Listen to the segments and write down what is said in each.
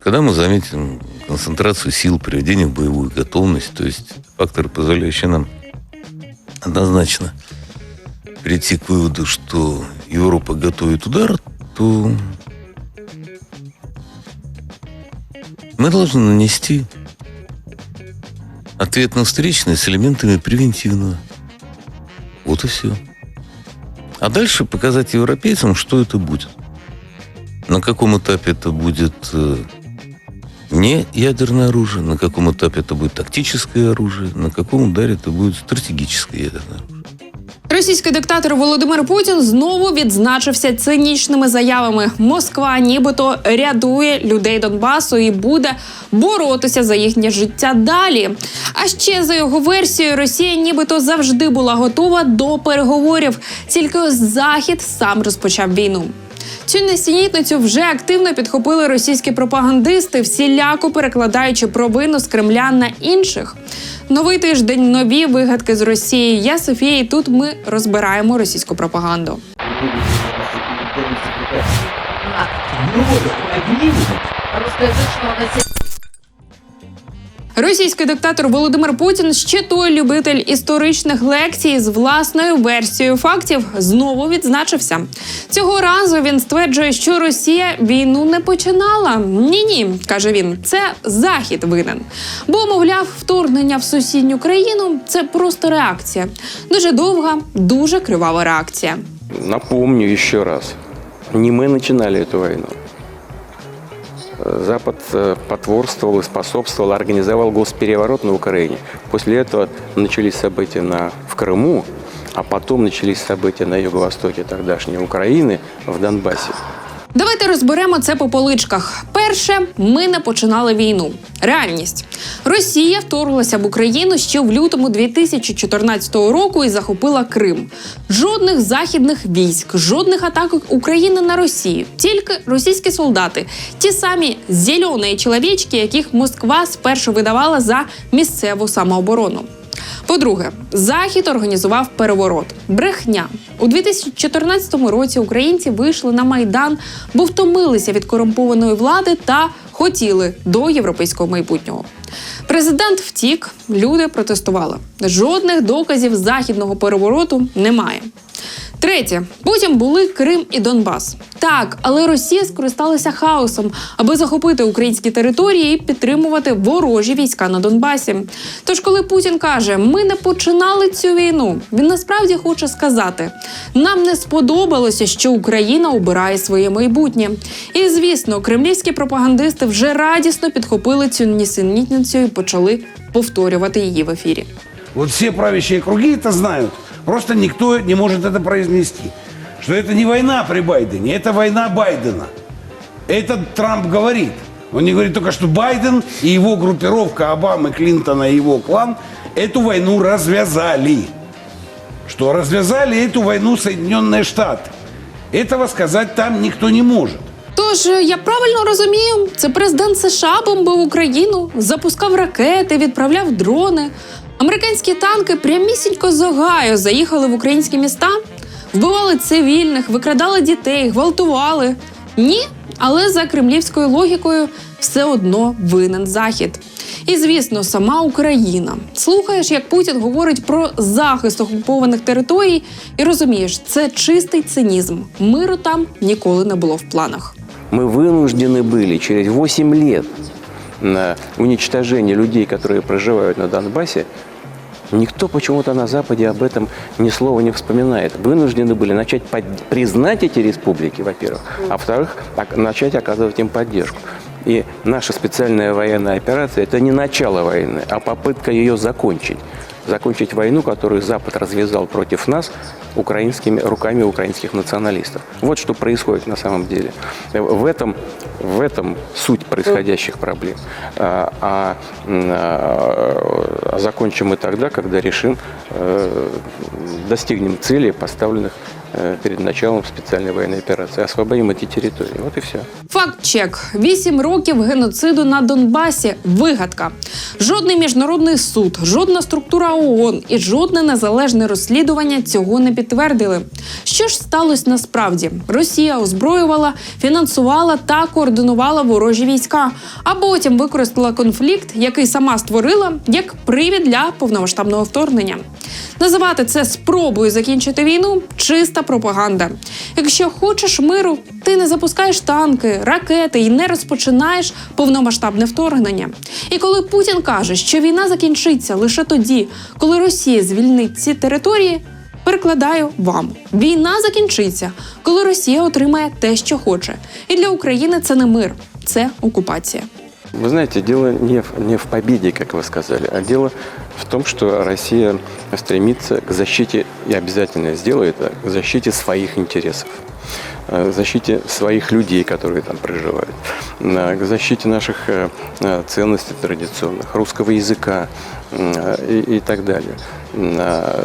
Когда мы заметим концентрацию сил, приведение в боевую готовность, то есть факторы, позволяющие нам однозначно прийти к выводу, что Европа готовит удар, то мы должны нанести ответ на встречный с элементами превентивного. Вот и все. А дальше показать европейцам, что это будет. На каком этапе это будет э, не ядерное оружие, на каком этапе это будет тактическое оружие, на каком ударе это будет стратегическое ядерное оружие. Російський диктатор Володимир Путін знову відзначився цинічними заявами. Москва нібито рятує людей Донбасу і буде боротися за їхнє життя далі. А ще за його версією, Росія нібито завжди була готова до переговорів. Тільки ось захід сам розпочав війну. Цю несенітницю вже активно підхопили російські пропагандисти, всіляко перекладаючи провину з Кремля на інших. Новий тиждень, нові вигадки з Росії. Я Софія, і тут ми розбираємо російську пропаганду. Ну вот. Русскоязычного населения. Російський диктатор Володимир Путін, ще той любитель історичних лекцій з власною версією фактів, знову відзначився. Цього разу він стверджує, що Росія війну не починала. Ні, ні, каже він, це захід винен. Бо, мовляв, вторгнення в сусідню країну це просто реакція. Дуже довга, дуже кривава реакція. Напомню еще раз, не мы начинали эту войну. Запад э, потворствовал и способствовал, организовал госпереворот на Украине. После этого начались события на, в Крыму, а потом начались события на юго-востоке тогдашней Украины, в Донбассе. Давайте розберемо це по поличках. Перше, ми не починали війну. Реальність: Росія вторглася в Україну ще в лютому 2014 року і захопила Крим. Жодних західних військ, жодних атак України на Росію. Тільки російські солдати, ті самі зелені чоловічки, яких Москва спершу видавала за місцеву самооборону. По-друге, Захід організував переворот. Брехня у 2014 році. Українці вийшли на майдан, бо втомилися від корумпованої влади та хотіли до європейського майбутнього. Президент втік, люди протестували. Жодних доказів західного перевороту немає. Третє, потім були Крим і Донбас. Так, але Росія скористалася хаосом, аби захопити українські території і підтримувати ворожі війська на Донбасі. Тож, коли Путін каже, ми не починали цю війну, він насправді хоче сказати: нам не сподобалося, що Україна обирає своє майбутнє. І звісно, кремлівські пропагандисти вже радісно підхопили цю нісенітницю і почали повторювати її в ефірі. Вот все правящие круги это знают. Просто никто не может это произнести Что это не война при Байдене, это война Байдена. Это Трамп говорит. Он не говорит только, что Байден и его группировка Обамы, Клинтона и его клан эту войну развязали. Что развязали эту войну Соединенные Штаты. Этого сказать там никто не может. Тож я правильно розумію, це президент США бомбив Україну, запускав ракети, відправляв дрони. Американські танки прямісінько з Огайо заїхали в українські міста, вбивали цивільних, викрадали дітей, гвалтували. Ні, але за кремлівською логікою все одно винен захід. І звісно, сама Україна. Слухаєш, як Путін говорить про захист окупованих територій, і розумієш, це чистий цинізм. Миру там ніколи не було в планах. Мы вынуждены были через 8 лет на уничтожение людей, которые проживают на Донбассе, никто почему-то на Западе об этом ни слова не вспоминает. Вынуждены были начать под- признать эти республики, во-первых, а во-вторых, ок- начать оказывать им поддержку. И наша специальная военная операция – это не начало войны, а попытка ее закончить. Закончить войну, которую Запад развязал против нас украинскими руками украинских националистов. Вот что происходит на самом деле. В этом, в этом суть происходящих проблем. А, а, м, а, закончим мы тогда, когда решим, э, достигнем целей, поставленных перед началом специальной военной операции. Освободим эти территории. Вот и все. Факт чек: вісім років геноциду на Донбасі. Вигадка. Жодний міжнародний суд, жодна структура ООН і жодне незалежне розслідування цього не підтвердили. Що ж сталося насправді? Росія озброювала, фінансувала та координувала ворожі війська, а потім використала конфлікт, який сама створила, як привід для повномасштабного вторгнення. Називати це спробою закінчити війну чиста пропаганда. Якщо хочеш миру, ти не запускаєш танки, ракети і не розпочинаєш повномасштабне вторгнення. І коли Путін каже, що війна закінчиться лише тоді, коли Росія звільнить ці території. Перекладаю вам: війна закінчиться, коли Росія отримає те, що хоче. І для України це не мир, це окупація. Вы знаете, дело не в, не в победе, как вы сказали, а дело в том, что Россия стремится к защите, и обязательно сделает это, к защите своих интересов э, защите своих людей, которые там проживают, э, к защите наших э, ценностей традиционных, русского языка и, и так далее.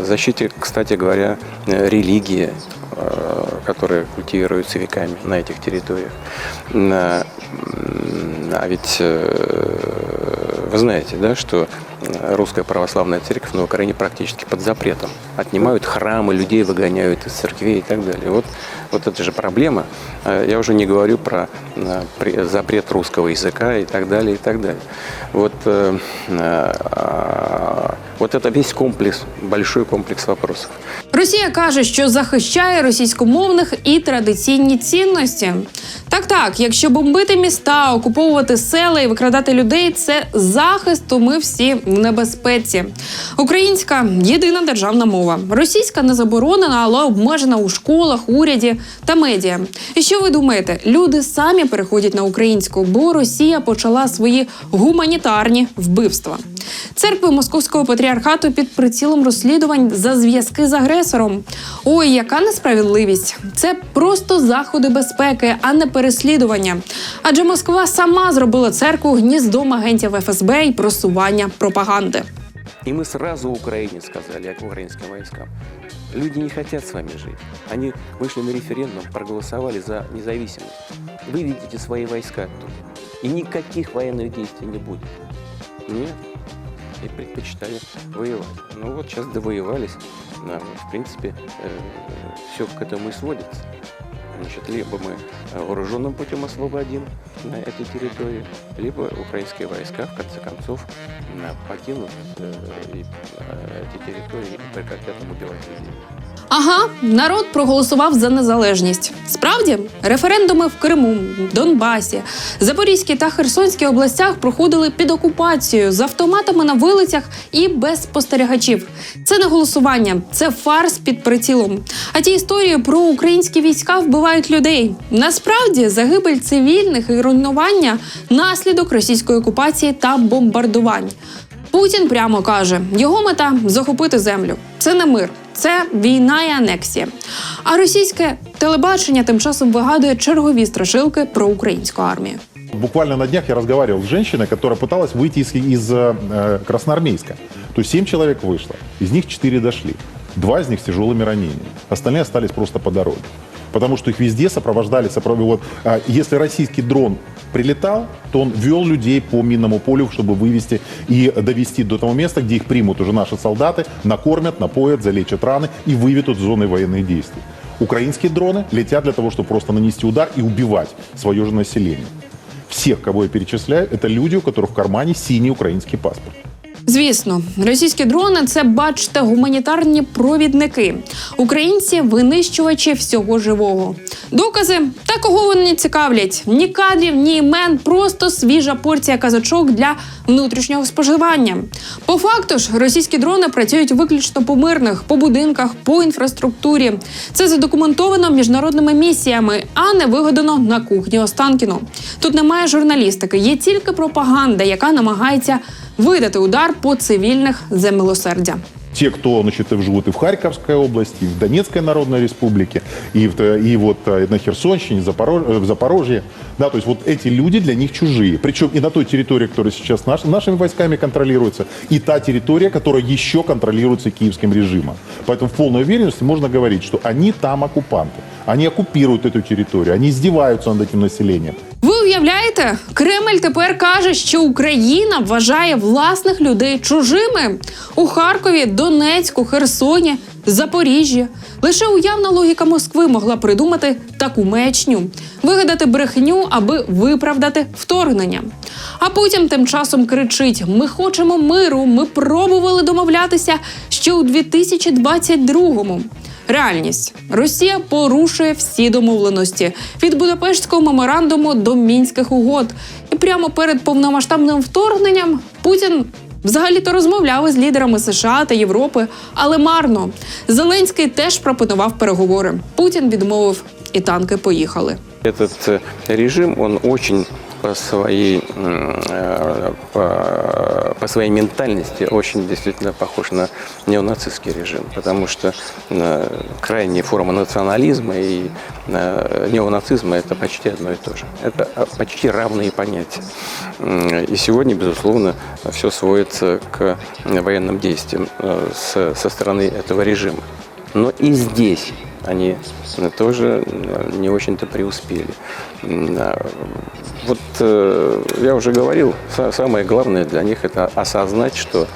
Защите, кстати говоря, религии, которые культивируются веками на этих территориях. А ведь вы знаете, да, что русская православная церковь на Украине практически под запретом. Отнимают храмы, людей выгоняют из церквей и так далее. Вот, вот это же проблема. Э, Я уже не говорю про э, при- запрет русского языка и так далее, и так далее. Вот, э, э, вот это весь комплекс, большой комплекс вопросов. Росія каже, що захищає російськомовних і традиційні цінності. Так, так, якщо бомбити міста, окуповувати села і викрадати людей, це захист, то ми всі в небезпеці. Українська єдина державна мова. Російська не заборонена, але обмежена у школах, уряді та медіа. І що ви думаєте? Люди самі переходять на українську, бо Росія почала свої гуманітарні вбивства. Церкви Московського патріархату під прицілом розслідувань за зв'язки з агресором. Ой, яка несправедливість! Це просто заходи безпеки, а не переслідування. Адже Москва сама зробила церкву гніздом агентів ФСБ і просування пропаганди. И мы сразу Украине сказали, к украинским войскам. Люди не хотят с вами жить. Они вышли на референдум, проголосовали за независимость. Выведите свои войска оттуда. И никаких военных действий не будет. Нет. И предпочитали воевать. Ну вот сейчас довоевались. Да, в принципе, все к этому и сводится. Значит, либо мы э, вооруженным путем освободим на эти территории, либо украинские войска, в конце концов, покинут э, э, эти территории и прекратят убивать людей. Ага, народ проголосував за незалежність. Справді, референдуми в Криму, Донбасі, Запорізькій та Херсонській областях проходили під окупацією з автоматами на вулицях і без спостерігачів. Це не голосування, це фарс під прицілом. А ті історії про українські війська вбивають людей. Насправді загибель цивільних і руйнування наслідок російської окупації та бомбардувань. Путін прямо каже: його мета захопити землю. Це не мир, це війна і анексія. А російське телебачення тим часом вигадує чергові страшилки про українську армію. Буквально на днях я разговаривал с женщиной, которая пыталась выйти из, из э, Красноармейска. То есть семь человек вышло, из них четыре дошли. Два из них с тяжелыми ранениями. Остальные остались просто по дороге. Потому что их везде сопровождали, сопровождали. Вот, а, если российский дрон прилетал, то он вел людей по минному полю, чтобы вывести и довести до того места, где их примут уже наши солдаты, накормят, напоят, залечат раны и выведут с зоны военных действий. Украинские дроны летят для того, чтобы просто нанести удар и убивать свое же население. Всех, кого я перечисляю, это люди, у которых в кармане синий украинский паспорт. Звісно, російські дрони це, бачите, гуманітарні провідники. Українці винищувачі всього живого. Докази та кого вони не цікавлять? Ні кадрів, ні імен, просто свіжа порція казачок для внутрішнього споживання. По факту ж, російські дрони працюють виключно по мирних, по будинках, по інфраструктурі. Це задокументовано міжнародними місіями, а не вигадано на кухні Останкіно. Тут немає журналістики, є тільки пропаганда, яка намагається видати удар по цивільних за милосердя. те, кто значит, живут и в Харьковской области, и в Донецкой Народной Республике, и, в, и вот э, на Херсонщине, Запорож- э, в Запорожье. Да, то есть вот эти люди для них чужие. Причем и на той территории, которая сейчас наш- нашими войсками контролируется, и та территория, которая еще контролируется киевским режимом. Поэтому в полной уверенности можно говорить, что они там оккупанты. Они оккупируют эту территорию, они издеваются над этим населением. Ви уявляєте, Кремль тепер каже, що Україна вважає власних людей чужими у Харкові, Донецьку, Херсоні, Запоріжжі. Лише уявна логіка Москви могла придумати таку маячню, вигадати брехню, аби виправдати вторгнення. А Путін тим часом кричить: Ми хочемо миру, ми пробували домовлятися ще у 2022-му. Реальність Росія порушує всі домовленості від Будапештського меморандуму до мінських угод. І прямо перед повномасштабним вторгненням Путін взагалі-то розмовляв із лідерами США та Європи, але марно. Зеленський теж пропонував переговори. Путін відмовив, і танки поїхали. Этот э, режим, он очень по своей, м, э, по, по своей ментальности очень действительно похож на неонацистский режим, потому что э, крайняя форма национализма и э, неонацизма – это почти одно и то же. Это почти равные понятия. И сегодня, безусловно, все сводится к военным действиям со стороны этого режима. Но и здесь они тоже э, не очень-то преуспели. А, Вот э, я уже говорил, са- самое главное для них это осознать, что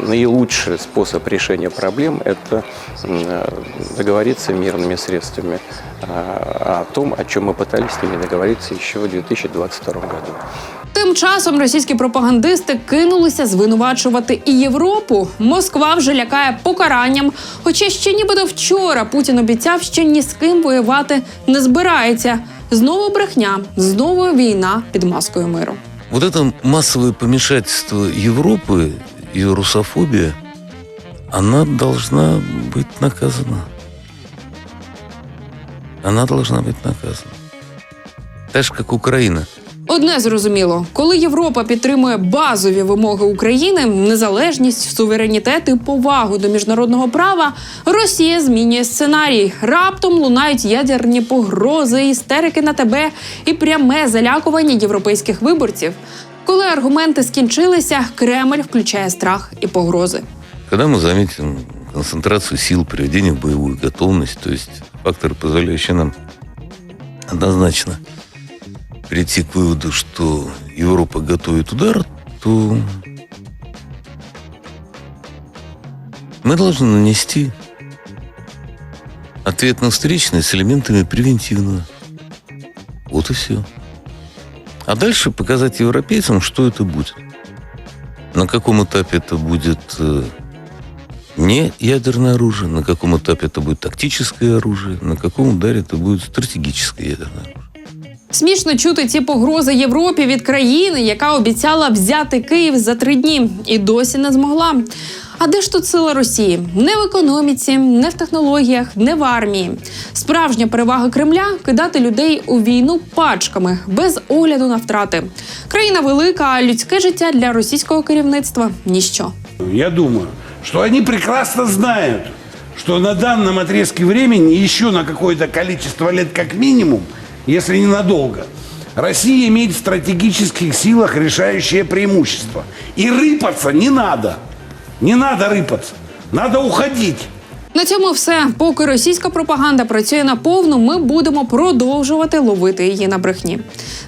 наилучший способ решения проблем – это э, договориться мирными средствами а, о том, о чем мы пытались с ними договориться еще в 2022 году. Тим часом російські пропагандисти кинулися звинувачувати і Європу. Москва вже лякає покаранням. Хоча ще нібито вчора Путін обіцяв, що ні з ким воювати не збирається. Знову брехня, знову війна під маскою миру. Вот это массовое помешательство Европы и русофобия, она должна быть наказана. Она должна быть наказана. Так же, как Украина. Одне зрозуміло, коли Європа підтримує базові вимоги України, незалежність, суверенітет і повагу до міжнародного права, Росія змінює сценарій. Раптом лунають ядерні погрози, істерики на тебе і пряме залякування європейських виборців. Коли аргументи скінчилися, Кремль включає страх і погрози. Когда мы заметим концентрацию сил, приведение в боевую готовность, то есть факторы, позволяющие нам однозначно прийти к выводу, что Европа готовит удар, то мы должны нанести ответно встречный с элементами превентивного. Вот и все. А дальше показать европейцам, что это будет. На каком этапе это будет э, не ядерное оружие, на каком этапе это будет тактическое оружие, на каком ударе это будет стратегическое ядерное оружие. Смішно чути ці погрози Європі від країни, яка обіцяла взяти Київ за три дні, і досі не змогла. А де ж тут сила Росії? Не в економіці, не в технологіях, не в армії. Справжня перевага Кремля кидати людей у війну пачками без огляду на втрати. Країна велика, а людське життя для російського керівництва ніщо. Я думаю, что они прекрасно знают, что на данном отрезке времени еще на какое-то количество лет как минимум, если не надолго, Россия имеет в стратегических силах решающее преимущество. И рыпаться не надо. Не надо рыпаться. Надо уходить. На цьому все. Поки російська пропаганда працює на повну, ми будемо продовжувати ловити її на брехні.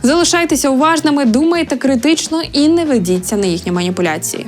Залишайтеся уважними, думайте критично і не ведіться на їхні маніпуляції.